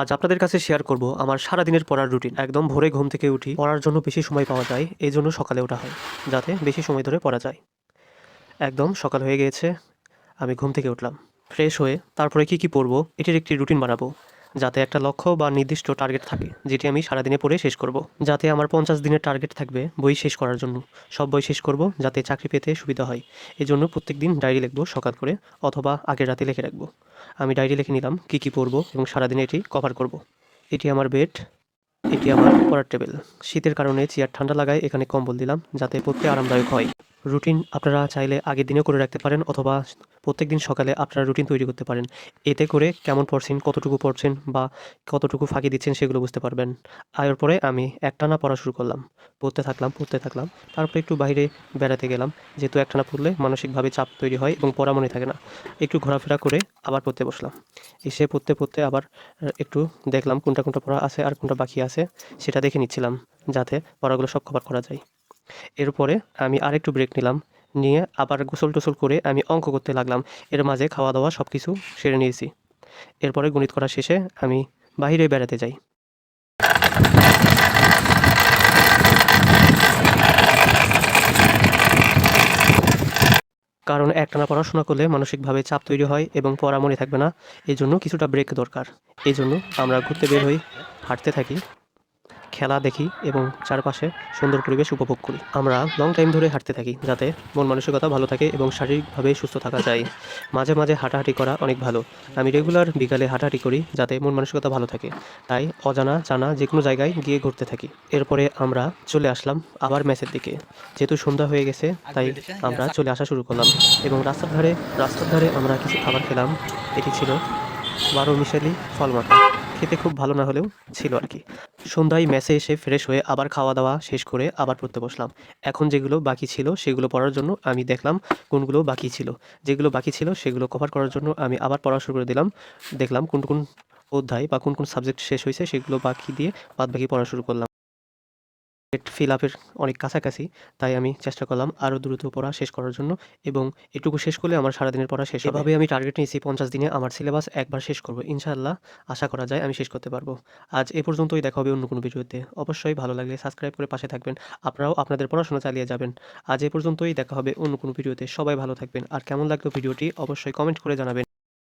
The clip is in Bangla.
আজ আপনাদের কাছে শেয়ার করব আমার সারা দিনের পড়ার রুটিন একদম ভোরে ঘুম থেকে উঠি, পড়ার জন্য বেশি সময় পাওয়া যায়, এই জন্য সকালে ওঠা হয়, যাতে বেশি সময় ধরে পড়া যায়। একদম সকাল হয়ে গিয়েছে, আমি ঘুম থেকে উঠলাম। ফ্রেশ হয়ে তারপরে কি কি পড়ব, এটির একটি রুটিন বানাবো। যাতে একটা লক্ষ্য বা নির্দিষ্ট টার্গেট থাকে, যেটি আমি সারাদিনে পড়ে শেষ করব। যাতে আমার পঞ্চাশ দিনের টার্গেট থাকবে বই শেষ করার জন্য। সব বই শেষ করব যাতে চাকরি পেতে সুবিধা হয়। এই জন্য প্রত্যেক দিন ডায়েরি লিখব সকাল করে অথবা আগের রাতে লিখে রাখব। আমি ডায়েরি লিখে নিলাম কী কী পড়ব এবং সারাদিনে এটি কভার করব। এটি আমার বেড এটি আমার পড়ার টেবিল শীতের কারণে চেয়ার ঠান্ডা লাগায় এখানে কম্বল দিলাম যাতে পড়তে আরামদায়ক হয়। রুটিন আপনারা চাইলে আগের দিনেও করে রাখতে পারেন অথবা প্রত্যেক দিন সকালে আপনারা রুটিন তৈরি করতে পারেন। এতে করে কেমন পড়ছেন, কতটুকু পড়ছেন বা কতটুকু ফাঁকি দিচ্ছেন সেগুলো বুঝতে পারবেন। আয়ের পরে আমি একটানা পড়া শুরু করলাম। পড়তে থাকলাম পড়তে থাকলাম, তারপরে একটু বাইরে বেড়াতে গেলাম। যেহেতু একটানা পড়লে মানসিকভাবে চাপ তৈরি হয় এবং পড়া মনে থাকে না। একটু ঘোরাফেরা করে আবার পড়তে বসলাম। এসে পড়তে পড়তে আবার একটু দেখলাম কোনটা কোনটা পড়া আছে আর কোনটা বাকি আছে, সেটা দেখে নিচ্ছিলাম, যাতে পড়াগুলো সব কভার করা যায়। এরপরে আমি আরেকটু ব্রেক নিলাম, নিয়ে আবার গোসল টোসল করে আমি অঙ্ক করতে লাগলাম। এর মাঝে খাওয়া দাওয়া সব কিছু সেরে নিয়েছি। এরপরে গণিত করা শেষে আমি বাইরে বেড়াতে যাই। কারণ একটানা পড়াশোনা করলে মানসিকভাবে চাপ তৈরি হয় এবং পড়া মনে থাকবে না। এই জন্য কিছুটা ব্রেক দরকার। এই জন্য আমরা ঘুরতে বের হই, হাঁটতে থাকি। খেলা দেখি এবং চারপাশে সুন্দর পরিবেশ উপভোগ করি। আমরা লং টাইম ধরে হাঁটতে থাকি যাতে মন মানসিকতা ভালো থাকে এবং শারীরিকভাবে সুস্থ থাকা যায়। মাঝে মাঝে হাঁটাহাঁটি করা অনেক ভালো। আমি রেগুলার বিকালে হাঁটাহাঁটি করি যাতে মন মানসিকতা ভালো থাকে। তাই অজানা জানা যে কোনো জায়গায় গিয়ে ঘুরতে থাকি। এরপরে আমরা চলে আসলাম আবার ম্যাচের দিকে। যেহেতু সন্ধ্যা হয়ে গেছে, তাই আমরা চলে আসা শুরু করলাম এবং রাস্তার ধারে রাস্তার ধারে আমরা কিছু খাবার খেলাম। এটি ছিল বারো মিশালি ফল খেতে খুব ভালো না হলেও ছিল আর কি। সন্ধ্যায় ম্যাচে এসে ফ্রেশ হয়ে আবার খাওয়া দাওয়া শেষ করে আবার পড়তে বসলাম। এখন যেগুলো বাকি ছিল সেগুলো পড়ার জন্য আমি দেখলাম কোনগুলো বাকি ছিল। যেগুলো বাকি ছিল সেগুলো কভার করার জন্য আমি আবার পড়া শুরু করে দিলাম। দেখলাম কোন কোন অধ্যায় বা কোন কোন সাবজেক্ট শেষ হয়েছে সেগুলো বাকি দিয়ে বাদ বাকি পড়া শুরু করলাম। ফিল আপের অনেক কাছাকাছি, তাই আমি চেষ্টা করলাম আরও দ্রুত পড়া শেষ করার জন্য এবং এটুকু শেষ করলে আমার সারাদিনের পড়া শেষ এভাবে আমি টার্গেট নিয়েছি পঞ্চাশ দিনে, আমার সিলেবাস একবার শেষ করব। ইনশাআল্লাহ, আশা করা যায় আমি শেষ করতে পারব। আজ এ পর্যন্তই, দেখা হবে অন্য কোনো ভিডিওতে। অবশ্যই ভালো লাগলে সাবস্ক্রাইব করে পাশে থাকবেন, আপনারাও আপনাদের পড়াশোনা চালিয়ে যাবেন। আজ এ পর্যন্তই, দেখা হবে অন্য কোনো ভিডিওতে। সবাই ভালো থাকবেন। আর কেমন লাগল ভিডিওটি, অবশ্যই কমেন্ট করে জানাবেন।